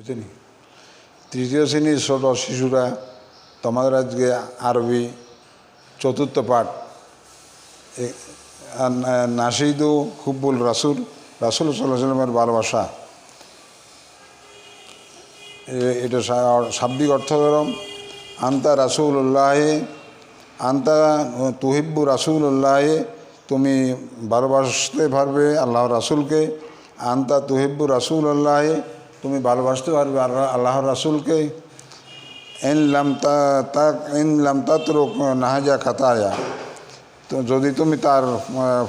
বুঝছেনি তৃতীয় শ্রেণির ছোট শিশুরা তোমাদের আজকে আরবি চতুর্থ পাঠ। নাসিদু হুব্বুল রাসুল রাসুল সাল্লামের ভালোবাসা। এটা শাব্দিক অর্থ ধরম আন্তা রাসুল্লাহে আন্তা তুহিব্বু রাসুল্লাহে তুমি ভালোবাসতে পারবে আল্লাহ রাসুলকে। আন্তা তুহিব্বু রাসুল্লাহে তুমি ভালোবাসতে পারবে আল্লাহ আল্লাহর রাসুলকে। এন লাম তা তাক এন লাম তাতরুক নাহাজা খাতায়া। তো যদি তুমি তার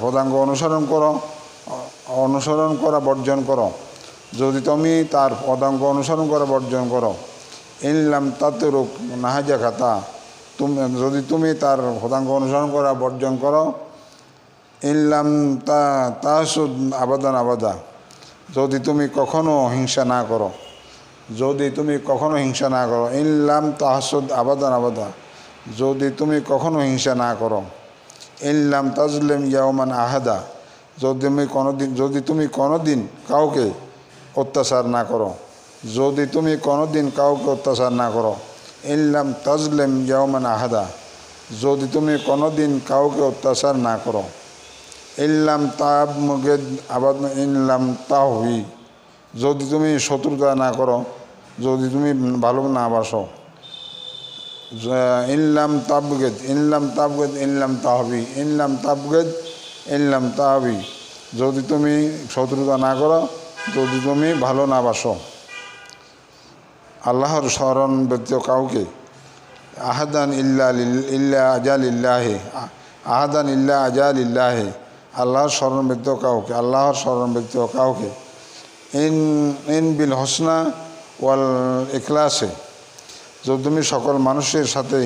পদাঙ্গ অনুসরণ করো, অনুসরণ করা, বর্জন করো। যদি তুমি তার পদাঙ্গ অনুসরণ করা, বর্জন করো। ইনলাম তাতরুক নাহাজা খাতা। তুমি, যদি তুমি তার পদাঙ্গ অনুসরণ করা, বর্জন করো। ইনলাম তা তাহসুদ আবাদান আবাদা। যদি তুমি কখনো হিংসা না করো, যদি তুমি কখনো হিংসা না করো ইনলাম তাহসুদ আবাদান আবাদা, যদি তুমি কখনো হিংসা না করো ইনলাম তাজলেম ইয়াওমান আহাদা, যদি তুমি কোনোদিন, যদি তুমি কোনোদিন কাউকে অত্যাচার না করো, যদি তুমি কোনোদিন কাউকে অত্যাচার না করো ইনলাম তাজলেম ইয়াওমান আহাদা, যদি তুমি কোনোদিন কাউকে অত্যাচার না করো। ইল্লাম তাব মুগেদ, আবাদ ইনলাম তাহবি। যদি তুমি শত্রুতা না করো, যদি তুমি ভালো না বাসো। ইনলাম তাবগেদ ইনলাম তাবগেদ ইনলাম তাহবি ইনলাম তাবগেদ ইনলাম তাহবি। যদি তুমি শত্রুতা না করো, যদি তুমি ভালো না বাসো। আল্লাহর স্মরণ ব্যতীত কাউকে? আহাদান ইল্লা ইল্লা আজাল ইল্লাহে আহাদান ইল্লা আজাল ইল্লাহে আল্লাহর স্মরণ ব্যতীত কাউকে, আল্লাহর স্মরণ ব্যতীত কাউকে। ইন ইন বিল হোসনা ওয়াল ইখলাসে, যদি তুমি সকল মানুষের সাথে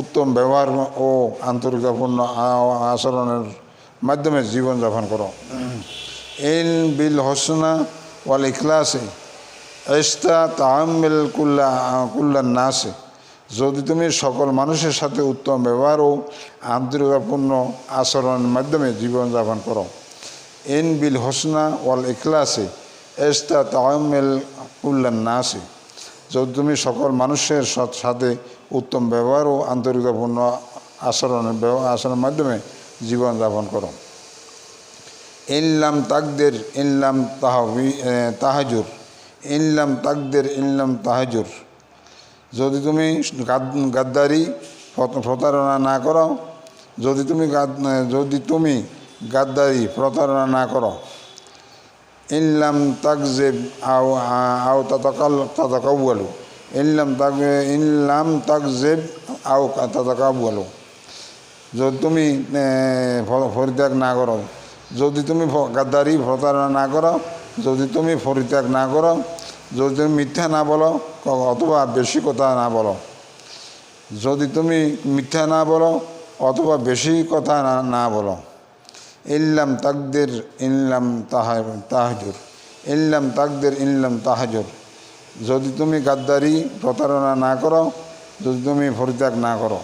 উত্তম ব্যবহার ও আন্তরিকতাপূর্ণ আচরণের মাধ্যমে জীবনযাপন করো। ইন বিল হোসনা ওয়াল ইখলাসে এস্তা তাহমিল কুল্লা কুল্লার নাসে। যদি তুমি সকল মানুষের সাথে উত্তম ব্যবহার ও আন্তরিকতাপূর্ণ আচরণের মাধ্যমে জীবনযাপন করো। এন বিল হোসনা ওয়াল ইখলাসে এস্তা তাহমিল কুল্লার নাসে। যদি তুমি সকল মানুষের সাথ- সাথে উত্তম ব্যবহার ও আন্তরিকতাপূর্ণ আচরণের আচরণের মাধ্যমে জীবনযাপন করো। ইনলাম তাকদের ইনলাম তাহবি তাহাজুর। ইনলাম তাকদের ইনলাম তাহাজুর। যদি তুমি গাদ- গাদ্দারি প্রত- প্রতারণা না করো, যদি তুমি যদি তুমি গাদ্দারি প্রতারণা না করো ইনলাম তাকজেব আও আও তাতাকাল তাতাকাবুয়ালু ইনলাম তাক ইনলাম তাকজেব আও তাতাকাবুয়ালু যদি তুমি পরিত্যাগ না করো, যদি তুমি গাদ্দারি প্রতারণা না করো, যদি তুমি পরিত্যাগ না করো যদি তুমি মিথ্যা না বলো অথবা বেশি কথা না বলো। যদি তুমি মিথ্যা না বলো, অথবা বেশি কথা না বলো। ইল্লাম তাকদের ইনলাম তাহা, তাহাজুর। ইল্লাম তাকদের ইনলাম তাহাজুর। যদি তুমি গাদ্দারি, প্রতারণা না করো, যদি তুমি পরিত্যাগ না করো।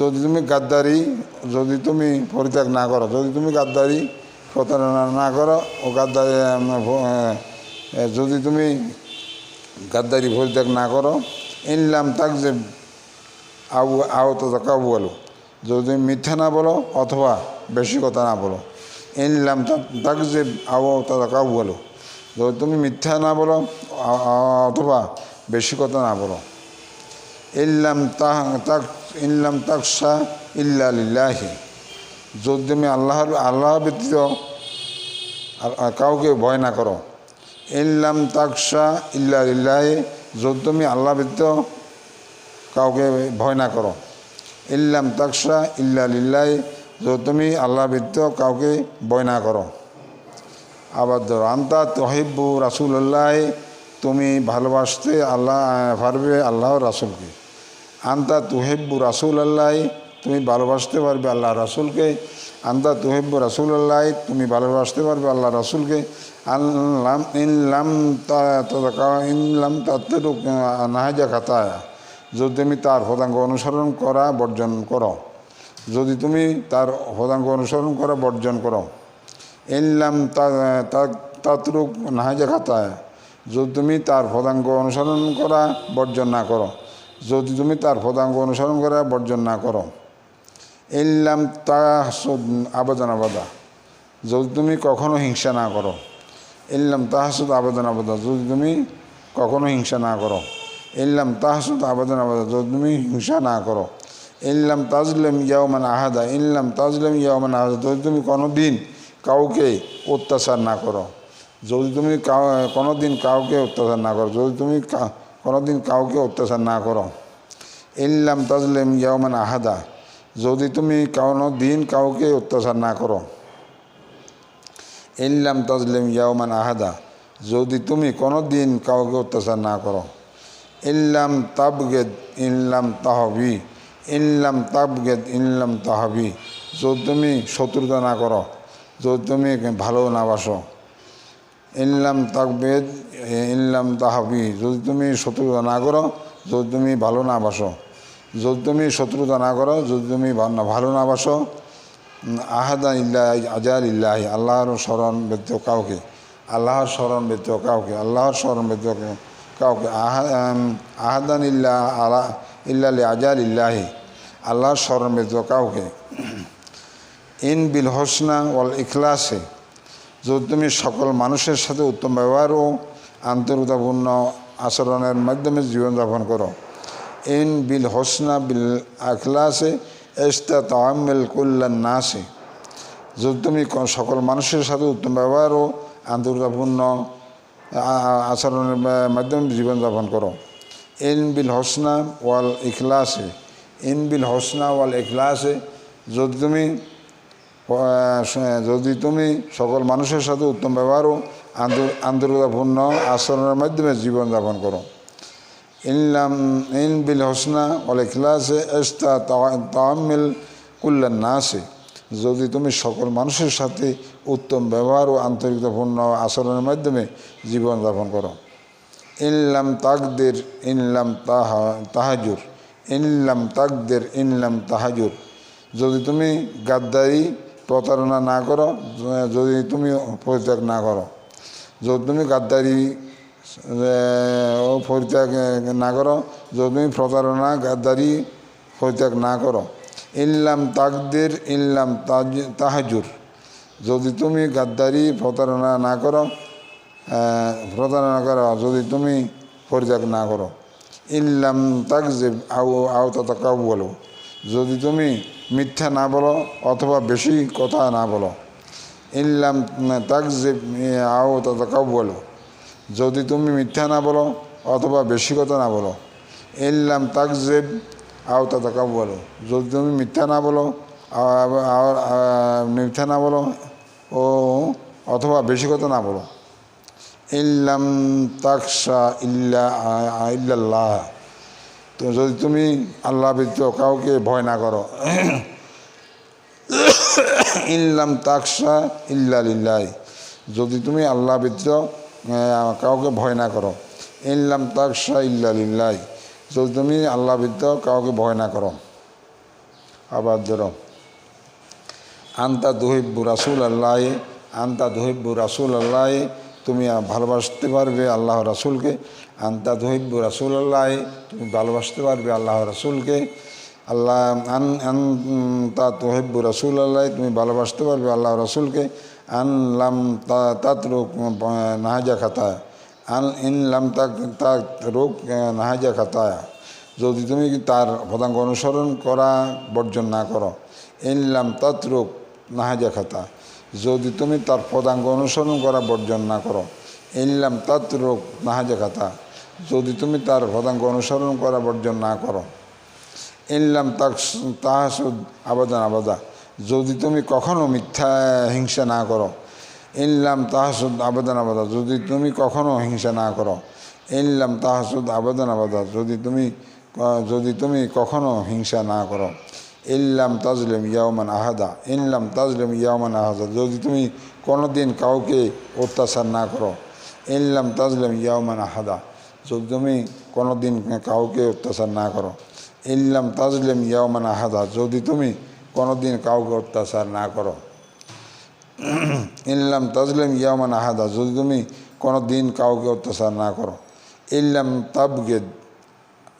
যদি তুমি গাদ্দারি, যদি তুমি পরিত্যাগ না করো। যদি তুমি গাদ্দারি, প্রতারণা না করো, ও গাদ্দারি যদি তুমি গাদ্দারি পরিত্যাগ না করো ইনলাম তাক যে আউ আহত কাবু বলো যদি তুমি মিথ্যা না বলো অথবা বেশি কথা না বলো ইনলাম তাক যে আউ তাদা কাবু বলো যদি তুমি মিথ্যা না বলো অথবা বেশি কথা না বলো। ইল্লাম তাহ তাক ইল্লাম তাকসা ইল্লা লিল্লাহি। যদি তুমি আল্লাহর আল্লাহ ব্যতীত কাউকে ভয় না করো ইল্লাম তাকসা ইল্লা লিল্লাহি, যদি তুমি আল্লাহ ব্যতীত কাউকে ভয় না করো। ইল্লাম তাকসা ইল্লা লিল্লাহি, যদি তুমি আল্লাহ ব্যতীত কাউকে ভয় না করো। আবার ধরো আন্তা তহিব্বু রাসুল্লাহ তুমি ভালোবাসতে আল্লাহ, পারবে আল্লাহ রাসুলকে। আন্তা তুহেব্বু রাসুল আল্লাহ তুমি ভালোবাসতে পারবে আল্লাহ রাসুলকে। আন্তা তুহেব্বু রাসুল আল্লাহ তুমি ভালোবাসতে পারবে আল্লাহ রাসুলকে। আল্লাম ইনলাম ইনলাম তাত্তেরুক নাহাজা খাতায়া। যদি তুমি তার পদাঙ্গ অনুসরণ করা, বর্জন করো। যদি তুমি তার পদাঙ্গ অনুসরণ করা, বর্জন করো। ইনলাম তাতরুক নাহাজা খাতায়। যদি তুমি তার পদাঙ্গ অনুসরণ করা, বর্জন না করো। যদি তুমি তার পদাঙ্গ অনুসরণ করা, বর্জন না করো। ইল্লাম তা আবেদন আবাদা। যদি তুমি কখনো হিংসা না করো ইল্লাম তাহাসুদ, আবেদন আবাদা। যদি তুমি কখনো হিংসা না করো ইল্লাম তাহাসুদ, আবেদন আবাদা। যদি তুমি হিংসা না করো ইল্লাম তাজলেম ইয়াওমান আহাদা। ইল্লাম তাজলেম ইয়াওমান আহাদা। যদি তুমি কোনো দিন কাউকে অত্যাচার না করো, যদি তুমি কোনো দিন কাউকে অত্যাচার না করো, যদি তুমি কোনো দিন কাউকে অত্যাচার না করো ইল্লাম তাজলেম ইয়াওমান আহাদা। যদি তুমি কোনো দিন কাউকে অত্যাচার না করো ইল্লাম তাজলিম ইয়াওমান আহাদা, যদি তুমি কোনো দিন কাউকে অত্যাচার না করো ইল্লাম তাবগেদ ইল্লাম তাহবি ইল্লাম তাবগেদ ইল্লাম তাহবি, যদি তুমি শত্রুতা না করো, যদি তুমি ভালো না বাসো ইল্লাম তাকবেদ ইল্লাম তাহবি, যদি তুমি শত্রুতা না করো, যদি তুমি ভালো না বাসো। যদি তুমি শত্রুতা না করো, যদি তুমি ভালো না বাসো আহাদা ইল্লাহ আজার ইল্লাহ, আল্লাহর স্মরণ ব্যতীত কাউকে, আল্লাহর স্মরণ ব্যতীত কাউকে, আল্লাহর স্মরণ ব্যতীত কাউকে আহাদান ইল্লাহ, আলা ইল্লা আজার ইল্লাহি, আল্লাহর স্মরণ ব্যতীত কাউকে। ইন বিল হোসনা ওয়াল ইখলাসে, যদি তুমি সকল মানুষের সাথে উত্তম ব্যবহার ও আন্তরিকতাপূর্ণ আচরণের মাধ্যমে জীবনযাপন করো ইন বিল হোসনা বিল আখলাসে এস্তা তামিল কুল্লান নাসে। যদি তুমি সকল মানুষের সাথে উত্তম ব্যবহার ও আন্তরিকতাপূর্ণ, আ- আ- আচরণের মাধ্যমে জীবনযাপন করো। ইন বিল হোসনা ওয়াল ইখলাসে। ইন বিল হোসনা ওয়াল ইখলাসে, যদি তুমি যদি তুমি সকল মানুষের সাথে উত্তম ব্যবহার ও আন্তর- আন্তরিকতাপূর্ণ আচরণের মাধ্যমে জীবনযাপন করো। ইনলাম ইন বিল হোসনা অল ইখলাসে এস্তা তামিল কুল্লান নাসে। যদি তুমি সকল মানুষের সাথে উত্তম ব্যবহার ও আন্তরিকতাপূর্ণ আচরণের মাধ্যমে জীবনযাপন করো। ইনলাম তাকদের ইনলাম তাহা, তাহাজুর। ইনলাম তাকদের ইনলাম তাহাজুর। যদি তুমি গাদ্দারি, প্রতারণা না করো, যদি তুমি পরিত্যাগ না করো। যদি তুমি গাদ্দারি ও পরিত্যাগ না করো, যদি প্রতারণা, গাদ্দারি পরিত্যাগ না করো। ইনলাম তাকদের ইনলাম তাহাজুর। যদি তুমি গাদ্দারি, প্রতারণা না করো প্রতারণা করো যদি তুমি পরিত্যাগ না করো। ইল্লাম তাকজেব আউ আও তথা কাউ বলো যদি তুমি মিথ্যা না বলো, অথবা বেশি কথা না বলো। ইল্লাম তাকজেব আও তথা কাউ বলো যদি তুমি মিথ্যা না বলো অথবা বেশি কথা না বলো, ইল্লাম তাকজেব আও তথা কাউ বলো যদি তুমি মিথ্যা না বলো মিথ্যা না বলো ও অথবা বেশি কথা না বলো, ইল্লাম তাকসা ইল্লা, ইল্লাল্লাহ। তো যদি তুমি আল্লাহ ব্যতীত কাউকে ভয় না করো, ইল্লাম তাকসা ইল্লা লিল্লাহ। যদি তুমি আল্লাহ ব্যতীত কাউকে ভয় না করো। ইল্লাম তাকসা ইল্লা লিল্লাহ। যদি তুমি আল্লাহ ব্যতীত কাউকে ভয় না করো। আবার ধরো, আন্তা দহিব্বু রাসুল আল্লাহ আন্তা দহিব্বু রাসুল আল্লাহ তুমি ভালোবাসতে পারবে আল্লাহ রাসুলকে। আন্তা দহিব্বু রাসুল আল্লাহ তুমি ভালোবাসতে পারবে আল্লাহ রাসুলকে। আল্লাহ আন আন তা তহিব্বু রাসুল আল্লাহ তুমি ভালোবাসতে পারবে আল্লাহ রাসুলকে। আনলাম তা তাতরুক নাহাজা খাতায় আন ইনলাম তাক তাক নাহাজা খাতায় যদি তুমি তার পদাঙ্ক অনুসরণ করা, বর্জন না করো। ইনলাম তাতরুক, নাহাজা খাতা। যদি তুমি তার পদাঙ্ক অনুসরণ করা, বর্জন না করো। ইনলাম তাতরুক, নাহাজা খাতা। যদি তুমি তার পদাঙ্ক অনুসরণ করা, বর্জন না করো। ইনলাম তাক তাহাসুদ, আবাদান, আবাদা। যদি তুমি কখনো মিথ্যা হিংসা না করো ইনলাম তাহাসুদ আবেদন আবাদা, যদি তুমি কখনো হিংসা না করো ইনলাম তাহাসুদ আবেদন আবাদা, যদি তুমি যদি তুমি কখনো হিংসা না করো ইল্লাম তাজলিম ইয়াওমান আহাদা ইনলাম তাজলিম ইয়াওমান আহাদা, যদি তুমি কোনো দিন কাউকে অত্যাচার না করো ইনলাম তাজলিম ইয়াওমান আহাদা, যদি তুমি কোনো দিন কাউকে অত্যাচার না করো ইল্লাম তাজলিম ইয়াওমান আহাদা, যদি তুমি কোনো দিন কাউকে অত্যাচার না করো। ইনলাম তাজলিম ইয়ামান আহাদা, যদি তুমি কোনো দিন কাউকে অত্যাচার না করো। ইল্লাম তাবগেদ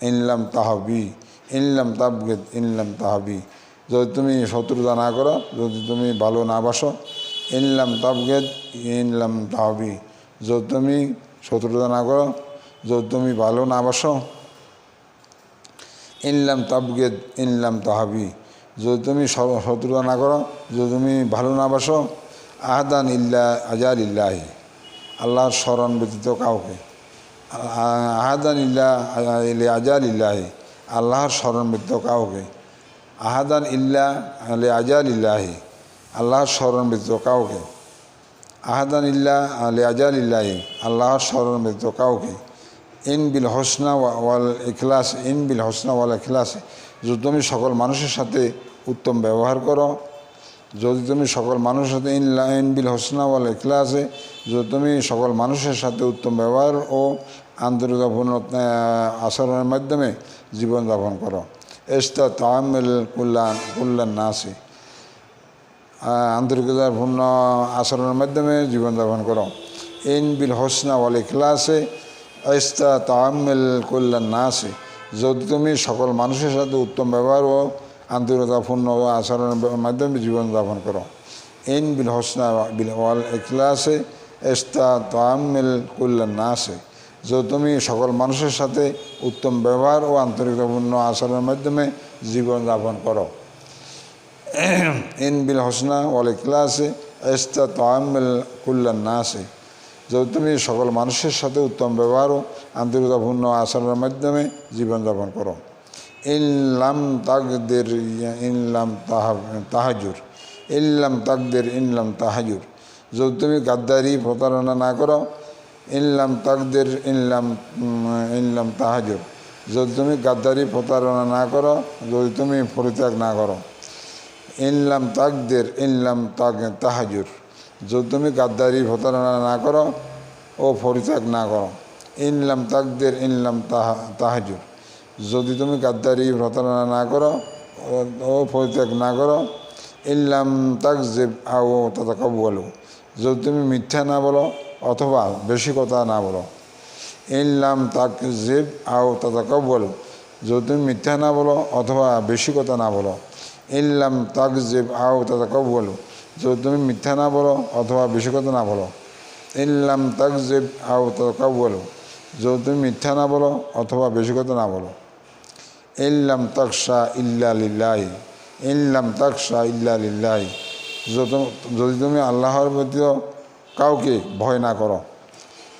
ইনলাম তাহাবি ইনলাম তাবগেদ ইনলাম তাহাবি। যদি তুমি শত্রুতা না করো, যদি তুমি ভালো না বাসো ইনলাম তাবগেদ ইনলাম তাহাবি। যদি তুমি শত্রুতা না করো, যদি তুমি ভালো না বাসো ইনলাম তাবগেদ ইনলাম তাহাবি। যদি তুমি শত্রুতা না করো, যদি তুমি ভালো না বাসো, আহাদান ইল্লা আজাল ইল্লাহি। আল্লাহর স্মরণ ব্যতীত কাউকে। আহাদান ইল্লা ইলে আজাল ইল্লাহি। আল্লাহর স্মরণ ব্যতীত কাউকে। আহাদান ইল্লা আলে আজাল ইল্লাহি। আল্লাহর স্মরণ ব্যতীত কাউকে। আহাদান ইল্লা আলে আজাল ইল্লাহি। আল্লাহর স্মরণ ব্যতীত কাউকে। ইন বিল হোসনা ওয়া- ওয়াল ইখলাস, ইন বিল হোসনা ওয়াল ইখলাস। যদি তুমি সকল মানুষের সাথে উত্তম ব্যবহার করো, যদি তুমি সকল মানুষের সাথে ইন লা- ইন বিল হোসনা ওয়াল ইখলাসে, যদি তুমি সকল মানুষের সাথে উত্তম ব্যবহার ও আন্তরিকতাপূর্ণ আচরণের মাধ্যমে জীবনযাপন করো। এস্তা তামিল কুল্লান কুল্লান নাসি। আন্তরিকতাপূর্ণ আচরণের মাধ্যমে জীবনযাপন করো। ইন বিল হোসনা ওয়াল ইখলাসে আস্তা তামিল কল্যাণ না আছে যদি তুমি সকল মানুষের সাথে উত্তম ব্যবহার ও আন্তরিকতাপূর্ণ আচরণের মাধ্যমে জীবনযাপন করো। ইন বিল হোসনা বিল ওয়াল ইখলাসে এস্তা তামিল না আছে যদি তুমি সকল মানুষের সাথে উত্তম ব্যবহার ও আন্তরিকতাপূর্ণ আচরণের মাধ্যমে জীবনযাপন করো। ইন বিল হোসনা ওয়াল ইখলাসে এস্তা তামিল না নাসে। যদি তুমি সকল মানুষের সাথে উত্তম ব্যবহার ও আন্তরিকতাপূর্ণ আচরণের মাধ্যমে জীবনযাপন করো। ইনলাম তাকদের ইনলাম তাহা, তাহাজুর। ইনলাম তাকদের ইনলাম তাহাজুর। যদি তুমি গাদ্দারি প্রতারণা না করো ইনলাম তাকদের ইনলাম ইনলাম তাহাজুর। যদি তুমি গাদ্দারি প্রতারণা না করো, যদি তুমি পরিত্যাগ না করো। ইনলাম তাকদের ইনলাম তাক, তাহাজুর। যদি তুমি গাদ্দারি প্রতারণা না করো, ও পরিত্যাগ না করো। ইনলাম তাকদের ইনলাম তাহা, তাহাজুর। যদি তুমি গাদ্দারি প্রতারণা না করো, ও- পরিত্যাগ না করো ইনলাম তাকজেব আও তথা বলো যদি তুমি মিথ্যা না বলো অথবা বেশি কথা না বলো ইনলাম তাকজেব আও তথা বলো যদি তুমি মিথ্যা না বলো অথবা বেশি কথা না বলো ইনলাম তাকজেব আও তথা বলো যদি তুমি মিথ্যা না বলো অথবা বেশি কথা না বলো। ইনলাম তাকজেব আও তথা বলো যদি তুমি মিথ্যা না বলো অথবা বেশি কথা না বলো। ইল্লাম তাকসা ইল্লা লিল্লাহি। ইল্লাম তাকসা ইল্লা লিল্লাহি। যদি তুমি আল্লাহর প্রতি কাউকে ভয় না করো।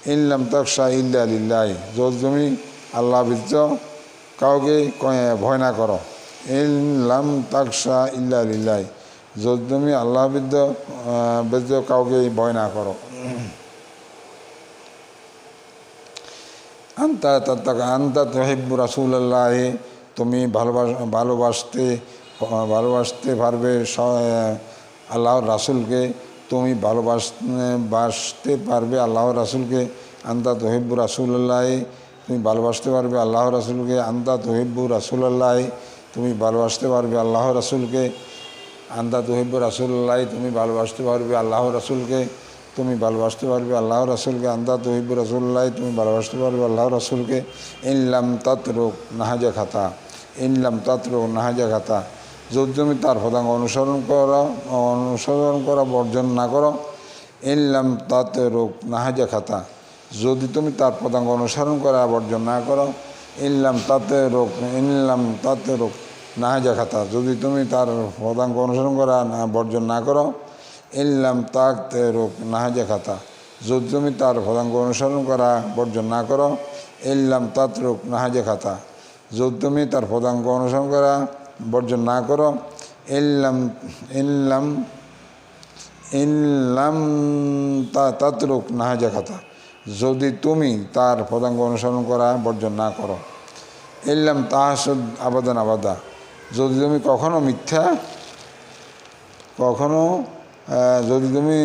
ইল্লাম তাকসা ইল্লা লিল্লাহি। যদি তুমি আল্লাহ ব্যতীত কাউকে ভয় না করো। ইল্লাম তাকসা ইল্লা লিল্লাহি। যদি তুমি আল্লাহ আহ, ব্যতীত কাউকে ভয় না করো। আন্তা তাত্তাকা আন্তা তহিব্বু রাসুল্লাহ তুমি ভালোবাস ভালোবাসতে ভালোবাসতে পারবে আল্লাহর রাসুলকে তুমি ভালোবাস বাসতে পারবে আল্লাহর রাসুলকে আন্তা তহিব্বু রাসুল্লাহ তুমি ভালোবাসতে পারবে আল্লাহ রাসুলকে আন্তা তহিব্বু রাসুল্লাহ তুমি ভালোবাসতে পারবে আল্লাহ রাসুলকে আন্দা তহিব্বু রাসুল্লাহ তুমি ভালোবাসতে পারবে আল্লাহ রাসুলকে, তুমি ভালোবাসতে পারবে আল্লাহ রাসুলকে, আন্দা তহিব্বু রাসুল্লাহ তুমি ভালোবাসতে পারবে আল্লাহ রাসুলকে ইনলাম তাতরুক নাহাজা খাতা ইনলাম তাতরুক নাহাজা খাতা। যদি তুমি তার পদাঙ্গ অনুসরণ করো, অনুসরণ করা, বর্জন না করো ইনলাম তাতরুক নাহাজা খাতা। যদি তুমি তার পদাঙ্গ অনুসরণ করা, বর্জন না করো ইনলাম তাতে রোগ ইনলাম তাতে রোগ নাহাজা খাতা। যদি তুমি তার পদাঙ্ক অনুসরণ করা না, বর্জন না করো ইনলাম তাতে রোগ না নাহাজা খাতা। যদি তুমি তার পদাঙ্ক অনুসরণ করা, বর্জন না করো ইনলাম তাত রোগ না নাহাজা খাতা। যদি তুমি তার পদাঙ্ক অনুসরণ করা, বর্জন না করো ইনলাম ইনলাম ইনলাম তা তাতরুক নাহাজা খাতা। যদি তুমি তার পদাঙ্ক অনুসরণ করা, বর্জন না করো, ইল্লাম তাহাসুদ আবাদান আবাদা। যদি তুমি কখনো মিথ্যা, কখনো যদি তুমি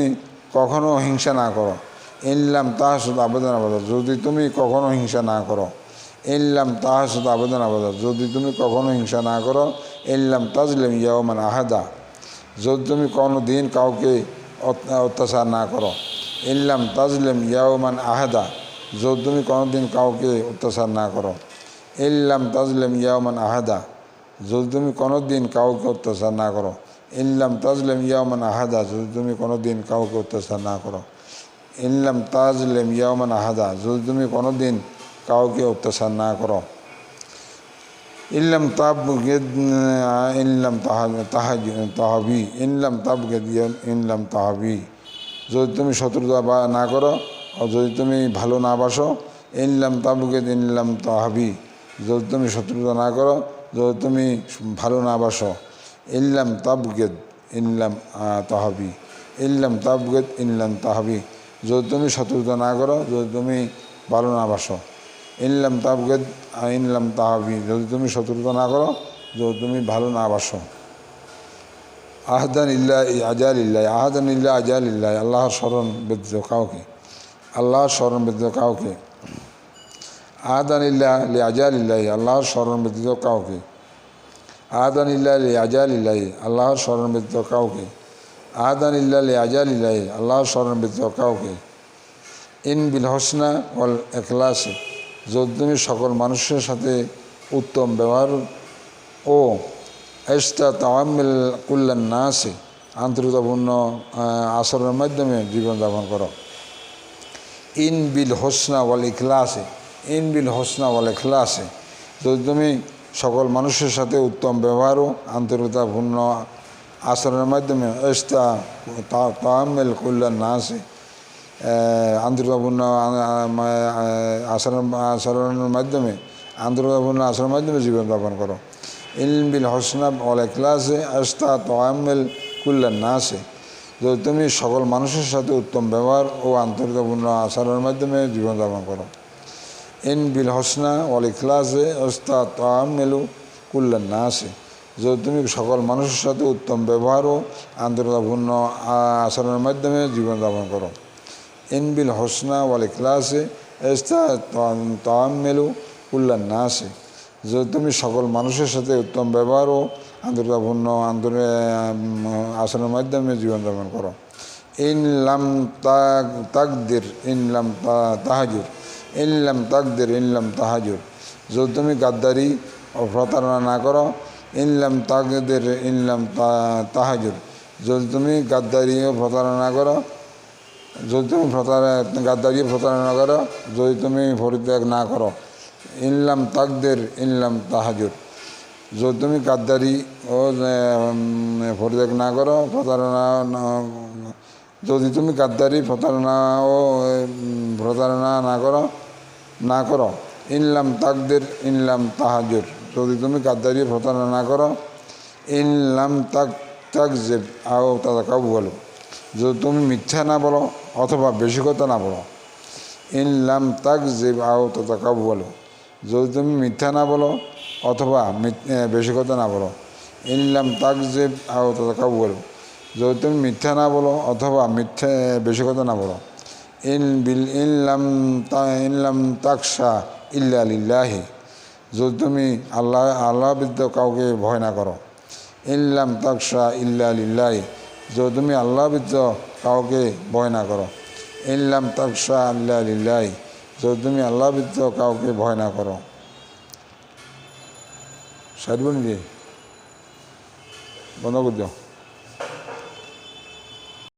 কখনো হিংসা না করো ইল্লাম তাহাসুদ আবেদন আবাদা যদি তুমি কখনো হিংসা না করো ইল্লাম তাহাসুদ আবেদন আবাদা যদি তুমি কখনো হিংসা না করো ইল্লাম তাজলিম ইয়াওমান আহাদা, যদি তুমি কোনো দিন কাউকে অত- অত্যাচার না করো ইল্লাম তাজলেম ইয়াওমান আহাদা, যদি তুমি কোনোদিন কাউকে অত্যাচার না করো ইল্লাম তাজলেম ইয়াওমান আহাদা যদি তুমি কোনোদিন কাউকে অত্যাচার না করো ইনলাম তাজলেম ইয়াওমান আহাদা, যদি তুমি কোনোদিন কাউকে অত্যাচার না করো, ইল্লাম তাজলেম ইয়াওমান আহাদা, যদি তুমি কোনোদিন কাউকে অত্যাচার না করো। ইল্লাম তাব ইনলাম তাহাজ তাহাবি ইনলাম তাব ইনলাম তাহাবি। যদি তুমি শত্রুতা বা না করো যদি তুমি ভালো না বাসো ইনলাম তাবুকে ইনলাম তাহাবি। যদি তুমি শত্রুতা না করো যদি তুমি ভালো না বাসো। ইল্লাম তাবগেদ ইনলাম তাহাবি। ইল্লাম তাবগেদ ইনলাম তাহাবি। যদি তুমি শত্রুতা না করো, যদি তুমি ভালো না বাসো। ইনলাম তাবগেদ ইনলাম তাহাবি। যদি তুমি শত্রুতা না করো, যদি তুমি ভালো না বাসো। আহদান ইল্লা আজাল ইল্লাহ আহদান ইল্লা আজাল ইল্লাহ আল্লাহর স্মরণ ব্যতীত কাউকে। আল্লাহর স্মরণ ব্যতীত কাউকে। আহদান ইল্লা লি আজাল আল্লাহর স্মরণ ব্যতীত কাউকে। আহদান ইল্লা লি আজাল ইল্লাহ আল্লাহর স্মরণ ব্যতীত কাউকে। আহদান ইল্লা লি আজাল ইল্লাহ আল্লাহর স্মরণ ব্যতীত কাউকে। ইন বিল হোসনা ওয়াল এখলাসে যদি সকল মানুষের সাথে উত্তম ব্যবহার ও এস্তা তাওয়ামিল কুল্লান না আসে আন্তরিকতাপূর্ণ আচরণের মাধ্যমে জীবনযাপন করো। ইন বিল হোসনা ওয়াল ইখলাসে ইন বিল হোসনা ওয়াল ইখলাসে যদি তুমি সকল মানুষের সাথে উত্তম ব্যবহার ও আন্তরিকতাপূর্ণ আচরণের মাধ্যমে এস্তা তাওয়ামিল কুল্লান না আসে আন্তরিকতাপূর্ণ আচরণ, আচরণের মাধ্যমে আন্তরিকতাপূর্ণ আচরণের মাধ্যমে জীবনযাপন করো। ইলম বিল হসনা অল ক্লাসে আস্তা তোয়ামেল কুল্লান নাসে যদি তুমি সকল মানুষের সাথে উত্তম ব্যবহার ও আন্তরিকতাপূর্ণ আচরণের মাধ্যমে জীবনযাপন করো। ইন বিল হসনা অল ক্লাসে আস্তা তোয়ামেলু কুল্লান নাসে। যদি তুমি সকল মানুষের সাথে উত্তম ব্যবহার ও আন্তরিকতাপূর্ণ আচরণের মাধ্যমে জীবনযাপন করো। ইন বিল হসনা ওয়াল ক্লাসে এস্তা তামেলু কুল্লান নাসে। যদি তুমি সকল মানুষের সাথে উত্তম ব্যবহার ও আন্তরিকতাপূর্ণ আন্তরিক আচরণের মাধ্যমে জীবনযাপন করো। ইন লাম তাক তাকদের, ইন লাম তাহাজুর। ইন লাম তাকদের ইনলাম তাহাজুর যদি তুমি গাদ্দারি ও প্রতারণা না করো ইনলাম তাকদের ইনলাম তাহাজুর যদি তুমি গাদ্দারি ও প্রতারণা না করো, যদি তুমি গাদ্দারি প্রতারণা করো, যদি তুমি পরিত্যাগ না করো ইনলাম তাকদের ইনলাম তাহাজুর যদি তুমি গাদ্দারি ও পরিত্যাগ না করো, প্রতারণা যদি তুমি গাদ্দারি প্রতারণা ও প্রতারণা না করো না করো। ইনলাম তাকদের ইনলাম তাহাজুর। যদি তুমি গাদ্দারি প্রতারণা না করো ইনলাম তাক তাক যে আও তাদা কাবু বলো। যদি তুমি মিথ্যা না বলো, অথবা বেশি কথা না বলো ইনলাম তাক যে আও তথা কাবু বলো। যদি তুমি মিথ্যা না বলো, অথবা বেশি কথা না বলো ইনলাম তাক যে আও তথা কাবু বলো। যদি তুমি মিথ্যা না বলো অথবা মিথ্যা বেশি কথা না বলো। ইন বিল ইনলাম ইনলাম তাকসা ইল্লা লিল্লাহি। যদি তুমি আল্লাহ আল্লাহ বিদ্য কাউকে ভয় না করো। ইনলাম তাকসা ইল্লা লিল্লাহি। যদি তুমি আল্লাহ বিদ্য কাউকে ভয় না করো। ইনলাম তাকসা আল্লাহ লিল্লাই যদি তুমি আল্লাহ বিদ্য কাউকে ভয় না করো। সারবনি বন্ধ করে দাও।